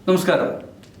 നമസ്കാരം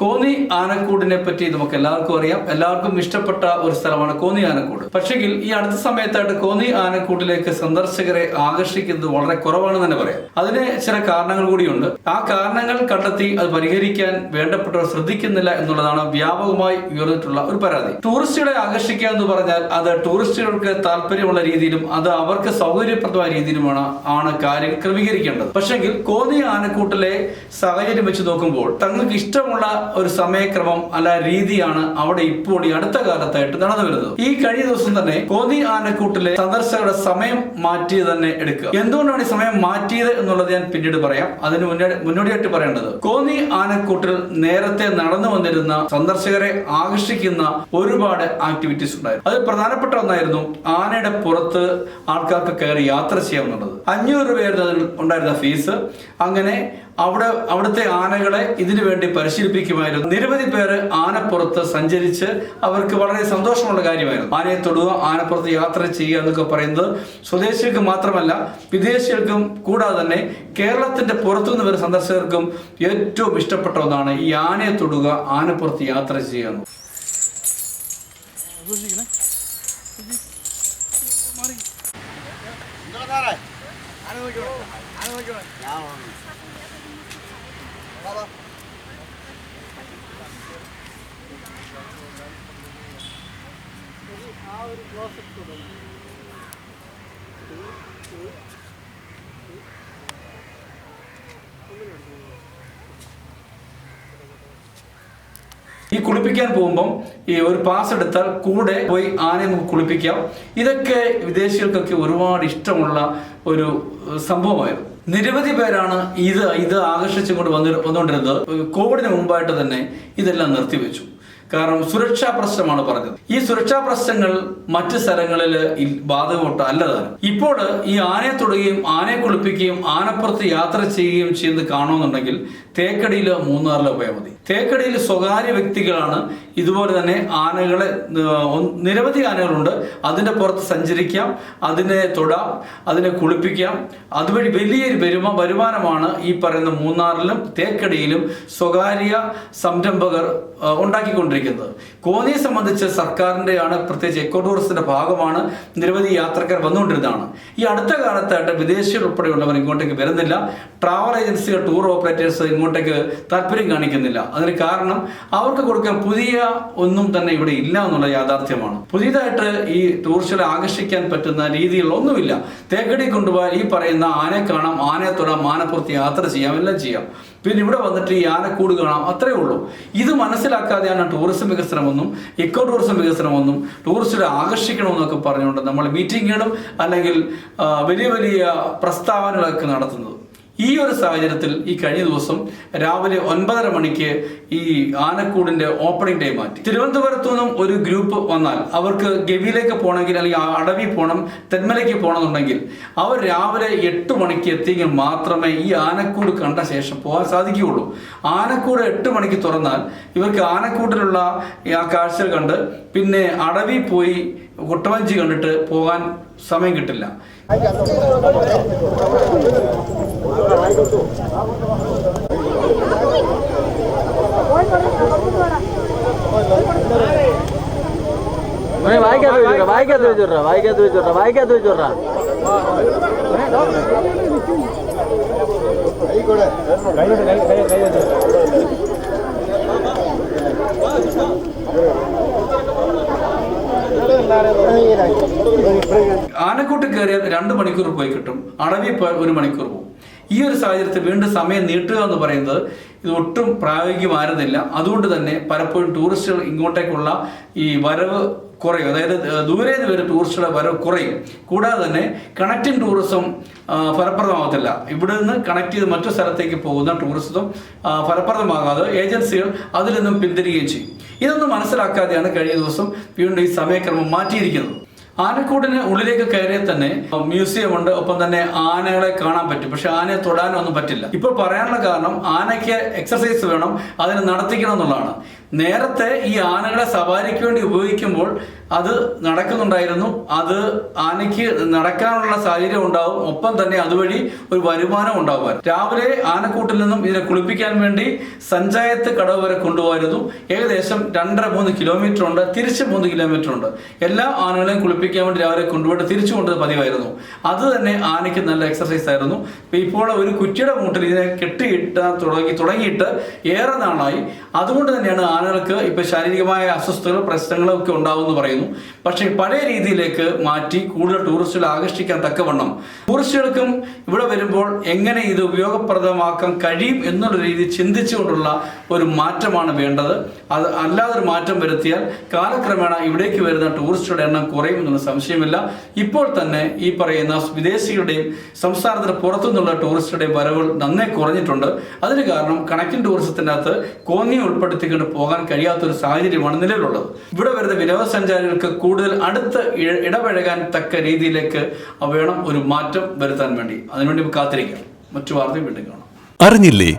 കോന്നി ആനക്കൂടിനെ പറ്റി നമുക്ക് എല്ലാവർക്കും അറിയാം. എല്ലാവർക്കും ഇഷ്ടപ്പെട്ട ഒരു സ്ഥലമാണ് കോന്നി ആനക്കൂട്. പക്ഷെങ്കിൽ ഈ അടുത്ത സമയത്തായിട്ട് കോന്നി ആനക്കൂട്ടിലേക്ക് സന്ദർശകരെ ആകർഷിക്കുന്നത് വളരെ കുറവാണ് തന്നെ പറയാം. അതിന് ചില കാരണങ്ങൾ കൂടിയുണ്ട്. ആ കാരണങ്ങൾ കണ്ടെത്തി അത് പരിഹരിക്കാൻ വേണ്ടപ്പെട്ടവർ ശ്രദ്ധിക്കുന്നില്ല എന്നുള്ളതാണ് വ്യാപകമായി ഉയർന്നിട്ടുള്ള ഒരു പരാതി. ടൂറിസ്റ്റുകളെ ആകർഷിക്കുക എന്ന് പറഞ്ഞാൽ അത് ടൂറിസ്റ്റുകൾക്ക് താല്പര്യമുള്ള രീതിയിലും അത് അവർക്ക് സൗകര്യപ്രദമായ രീതിയിലുമാണ് ആണ് കാര്യം ക്രമീകരിക്കേണ്ടത്. പക്ഷെങ്കിൽ കോന്നി ആനക്കൂട്ടിലെ സാഹചര്യം വെച്ച് നോക്കുമ്പോൾ തങ്ങൾക്ക് ഇഷ്ടമുള്ള ഒരു സമയക്രമം അല്ല രീതിയാണ് അവിടെ ഇപ്പോൾ ഈ അടുത്ത കാലത്തായിട്ട് നടന്നു വരുന്നത് ഈ കഴിഞ്ഞ ദിവസം തന്നെ കോതി ആനക്കൂട്ടിലെ സന്ദർശകരുടെ സമയം മാറ്റി തന്നെ എടുക്കുക. എന്തുകൊണ്ടാണ് ഈ സമയം മാറ്റിയത് എന്നുള്ളത് ഞാൻ പിന്നീട് പറയാം. അതിന് മുന്നേ മുന്നോടിയായിട്ട് പറയേണ്ടത് കോന്നി ആനക്കൂട്ടിൽ നേരത്തെ നടന്നു വന്നിരുന്ന സന്ദർശകരെ ആകർഷിക്കുന്ന ഒരുപാട് ആക്ടിവിറ്റീസ് ഉണ്ടായിരുന്നു. അത് പ്രധാനപ്പെട്ട ഒന്നായിരുന്നു ആനയുടെ പുറത്ത് ആൾക്കാർക്ക് കയറി യാത്ര ചെയ്യാമെന്നുള്ളത്. അഞ്ഞൂറ് രൂപയായിരുന്നു അതിൽ ഉണ്ടായിരുന്ന ഫീസ് അങ്ങനെ അവിടെ അവിടുത്തെ ആനകളെ ഇതിനു വേണ്ടി പരിശീലിപ്പിക്കുമായിരുന്നു. നിരവധി പേര് ആനപ്പുറത്ത് സഞ്ചരിച്ച് അവർക്ക് വളരെ സന്തോഷമുള്ള കാര്യമായിരുന്നു. ആനയെ തൊടുക ആനപ്പുറത്ത് യാത്ര ചെയ്യുക എന്നൊക്കെ പറയുന്നത് സ്വദേശികൾക്ക് മാത്രമല്ല വിദേശികൾക്കും കൂടാതെ തന്നെ കേരളത്തിന്റെ പുറത്തുനിന്ന് വരുന്ന സന്ദർശകർക്കും ഏറ്റവും ഇഷ്ടപ്പെട്ട ഒന്നാണ് ഈ ആനയെ തൊടുക ആനപ്പുറത്ത് യാത്ര ചെയ്യുക എന്നുള്ളത്. ഈ കുളിപ്പിക്കാൻ പോകുമ്പം ഈ ഒരു പാസ് എടുത്താൽ കൂടെ പോയി ആനയെ നമുക്ക് കുളിപ്പിക്കാം ഇതൊക്കെ വിദേശികൾക്കൊക്കെ ഒരുപാട് ഇഷ്ടമുള്ള ഒരു സംഭവമായിരുന്നു നിരവധി പേരാണ് ഇത് ഇത് ആകർഷിച്ചുകൊണ്ട് വന്നി വന്നുകൊണ്ടിരുന്നത്. കോവിഡിന് മുമ്പായിട്ട് തന്നെ ഇതെല്ലാം നിർത്തിവെച്ചു. കാരണം സുരക്ഷാ പ്രശ്നമാണ് പറഞ്ഞത്. ഈ സുരക്ഷാ പ്രശ്നങ്ങൾ മറ്റ് സ്ഥലങ്ങളിൽ ബാധകമൊട്ട് അല്ലതാണ്. ഇപ്പോൾ ഈ ആനയെ തൊടുകയും ആനയെ കുളിപ്പിക്കുകയും ആനപ്പുറത്ത് യാത്ര ചെയ്യുകയും ചെയ്യുന്നത് കാണുമെന്നുണ്ടെങ്കിൽ തേക്കടിയിൽ മൂന്നാറിലോ പോയാൽ മതി. തേക്കടിയിൽ സ്വകാര്യ വ്യക്തികളാണ്. ഇതുപോലെ തന്നെ ആനകളെ നിരവധി ആനകളുണ്ട്. അതിന്റെ പുറത്ത് സഞ്ചരിക്കാം അതിനെ തൊടാം അതിനെ കുളിപ്പിക്കാം. അതുവഴി വലിയൊരു വരുമ വരുമാനമാണ് ഈ പറയുന്ന മൂന്നാറിലും തേക്കടിയിലും സ്വകാര്യ സംരംഭകർ ഉണ്ടാക്കിക്കൊണ്ടിരിക്കുന്നത്. കോന്നിയെ സംബന്ധിച്ച് സർക്കാരിന്റെയാണ് പ്രത്യേകിച്ച് എക്കോ ടൂറിസത്തിന്റെ ഭാഗമാണ് നിരവധി യാത്രക്കാർ വന്നുകൊണ്ടിരുന്നതാണ്. ഈ അടുത്ത കാലത്തായിട്ട് വിദേശികൾ ഉൾപ്പെടെയുള്ളവർ ഇങ്ങോട്ടേക്ക് വരുന്നില്ല. ട്രാവൽ ഏജൻസികൾ ടൂർ ഓപ്പറേറ്റേഴ്സ് ഇങ്ങോട്ടേക്ക് താല്പര്യം കാണിക്കുന്നില്ല. അതിന് കാരണം അവർക്ക് കൊടുക്കാൻ പുതിയ ഒന്നും തന്നെ ഇവിടെ ഇല്ല എന്നുള്ള യാഥാർത്ഥ്യമാണ്. പുതിയതായിട്ട് ഈ ടൂറിസ്റ്റുകളെ ആകർഷിക്കാൻ പറ്റുന്ന രീതിയിലുള്ള ഒന്നുമില്ല. തേക്കടി കൊണ്ടുപോയാൽ ഈ പറയുന്ന ആനയെ കാണാം ആനയെ തൊടാം ആനപ്പുറത്ത് യാത്ര ചെയ്യാം എല്ലാം ചെയ്യാം. പിന്നെ ഇവിടെ വന്നിട്ട് ഈ ആനക്കൂട് കാണാം അത്രേ ഉള്ളൂ. ഇത് മനസ്സിലാക്കാതെയാണ് ടൂറിസം വികസനമെന്നും ഇക്കോ ടൂറിസം വികസനമെന്നും ടൂറിസ്റ്റുകളെ ആകർഷിക്കണമെന്നൊക്കെ പറഞ്ഞുകൊണ്ട് നമ്മൾ മീറ്റിങ്ങുകളും അല്ലെങ്കിൽ വലിയ വലിയ പ്രസ്താവനകളൊക്കെ നടത്തുന്നത്. ഈ ഒരു സാഹചര്യത്തിൽ ഈ കഴിഞ്ഞ ദിവസം രാവിലെ ഒൻപതര മണിക്ക് ഈ ആനക്കൂടിന്റെ ഓപ്പണിംഗ് ഡേ മാറ്റി. തിരുവനന്തപുരത്തു നിന്നും ഒരു ഗ്രൂപ്പ് വന്നാൽ അവർക്ക് ഗവിയിലേക്ക് പോകണമെങ്കിൽ അല്ലെങ്കിൽ അടവി പോകണം തെന്മലയ്ക്ക് പോകണമെന്നുണ്ടെങ്കിൽ അവർ രാവിലെ എട്ട് മണിക്ക് എത്തിയെങ്കിൽ മാത്രമേ ഈ ആനക്കൂട് കണ്ട ശേഷം പോകാൻ സാധിക്കുകയുള്ളൂ. ആനക്കൂട് എട്ട് മണിക്ക് തുറന്നാൽ ഇവർക്ക് ആനക്കൂട്ടിലുള്ള ആ കാഴ്ചകൾ കണ്ട് പിന്നെ അടവി പോയി കുട്ടവഞ്ചി കണ്ടിട്ട് പോകാൻ സമയം കിട്ടില്ല. नहीं भाई क्या तुझे रहा भाई क्या तुझे जुड़ रहा भाई क्या तुझे जुड़ रहा भाई क्या तुझे जुड़ रहा भाई कोड़े രണ്ട് മണിക്കൂർ പോയി കിട്ടും. അടവി പോയാൽ ഒരു മണിക്കൂർ പോകും ഈ ഒരു സാഹചര്യത്തിൽ വീണ്ടും സമയം നീട്ടുക എന്ന് പറയുന്നത് ഇത് ഒട്ടും പ്രായോഗികമായിരുന്നില്ല. അതുകൊണ്ട് തന്നെ പലപ്പോഴും ടൂറിസ്റ്റുകൾ ഇങ്ങോട്ടേക്കുള്ള ഈ വരവ് കുറയും. അതായത് ദൂരെ നിന്ന് വരുന്ന ടൂറിസ്റ്റുകളുടെ വരവ് കുറയും. കൂടാതെ തന്നെ കണക്റ്റിംഗ് ടൂറിസം ഫലപ്രദമാകത്തില്ല. ഇവിടെ നിന്ന് കണക്ട് ചെയ്ത് മറ്റു സ്ഥലത്തേക്ക് പോകുന്ന ടൂറിസം ഫലപ്രദമാകാതെ ഏജൻസികൾ അതിൽ നിന്നും പിന്തിരികയും ചെയ്യും. ഇതൊന്നും മനസ്സിലാക്കാതെയാണ് കഴിഞ്ഞ ദിവസം വീണ്ടും ഈ സമയക്രമം മാറ്റിയിരിക്കുന്നത്. ആനക്കൂടിന് ഉള്ളിലേക്ക് കയറിയ തന്നെ മ്യൂസിയം ഉണ്ട്. ഒപ്പം തന്നെ ആനകളെ കാണാൻ പറ്റും. പക്ഷെ ആനയെ തൊടാനൊന്നും പറ്റില്ല. ഇപ്പോൾ പറയാനുള്ള കാരണം ആനയ്ക്ക് എക്സസൈസ് വേണം അതിനെ നടത്തിക്കണം എന്നുള്ളതാണ്. നേരത്തെ ഈ ആനകളെ സവാരിക്ക് വേണ്ടി ഉപയോഗിക്കുമ്പോൾ അത് നടക്കുന്നുണ്ടായിരുന്നു. അത് ആനയ്ക്ക് നടക്കാനുള്ള സാഹചര്യം ഉണ്ടാവും. ഒപ്പം തന്നെ അതുവഴി ഒരു വരുമാനം ഉണ്ടാവാൻ രാവിലെ ആനക്കൂട്ടിൽ നിന്നും ഇതിനെ കുളിപ്പിക്കാൻ വേണ്ടി സഞ്ചായത്ത് കടവ് വരെ കൊണ്ടുപോയിരുന്നു. ഏകദേശം രണ്ടര മൂന്ന് കിലോമീറ്റർ ഉണ്ട്. തിരിച്ച് മൂന്ന് കിലോമീറ്റർ ഉണ്ട്. എല്ലാ ആനകളെയും കുളിപ്പിക്കാൻ വേണ്ടി രാവിലെ കൊണ്ടുപോയിട്ട് തിരിച്ചു കൊണ്ടത് പതിവായിരുന്നു. അത് തന്നെ ആനയ്ക്ക് നല്ല എക്സസൈസ് ആയിരുന്നു. ഇപ്പൊ ഇപ്പോൾ ഒരു കുറ്റിയുടെ മൂട്ടിൽ ഇതിനെ കെട്ടിയിട്ട് തുടങ്ങി തുടങ്ങിയിട്ട് ഏറെ നാളായി. അതുകൊണ്ട് തന്നെയാണ് ആനകൾക്ക് ഇപ്പൊ ശാരീരികമായ അസ്വസ്ഥതകൾ പ്രശ്നങ്ങളും ഒക്കെ ഉണ്ടാവുമെന്ന് പറയുന്നു. പക്ഷേ പഴയ രീതിയിലേക്ക് മാറ്റി കൂടുതൽ ടൂറിസ്റ്റുകൾ ആകർഷിക്കാൻ തക്കവണ്ണം. ടൂറിസ്റ്റുകൾക്കും ഇവിടെ വരുമ്പോൾ എങ്ങനെ ഇത് ഉപയോഗപ്രദമാക്കാൻ കഴിയും എന്നുള്ള രീതി ചിന്തിച്ചുകൊണ്ടുള്ള ഒരു മാറ്റമാണ് വേണ്ടത്. അത് അല്ലാതൊരു മാറ്റം വരുത്തിയാൽ കാലക്രമേണ ഇവിടേക്ക് വരുന്ന ടൂറിസ്റ്റുകളുടെ എണ്ണം കുറയും എന്നുള്ള സംശയമില്ല. ഇപ്പോൾ തന്നെ ഈ പറയുന്ന വിദേശികളുടെയും സംസ്ഥാനത്തിന് പുറത്തു നിന്നുള്ള ടൂറിസ്റ്റുകളുടെയും വരവുകൾ നന്നേ കുറഞ്ഞിട്ടുണ്ട്. അതിന് കാരണം കണക്കിൻ ടൂറിസത്തിന്റെ അകത്ത് കോന്നിയെ ഉൾപ്പെടുത്തിക്കൊണ്ട് പോകാൻ കഴിയാത്തൊരു സാഹചര്യമാണ് നിലവിലുള്ളത്. ഇവിടെ വരുന്ന വിനോദസഞ്ചാരികൾക്ക് കൂടുതൽ അടുത്ത് ഇടപഴകാൻ തക്ക രീതിയിലേക്ക് വേണം ഒരു മാറ്റം വരുത്താൻ വേണ്ടി. അതിനുവേണ്ടി കാത്തിരിക്കാം. മറ്റു വാർത്തയും വീണ്ടും കാണാം. അറിഞ്ഞില്ലേ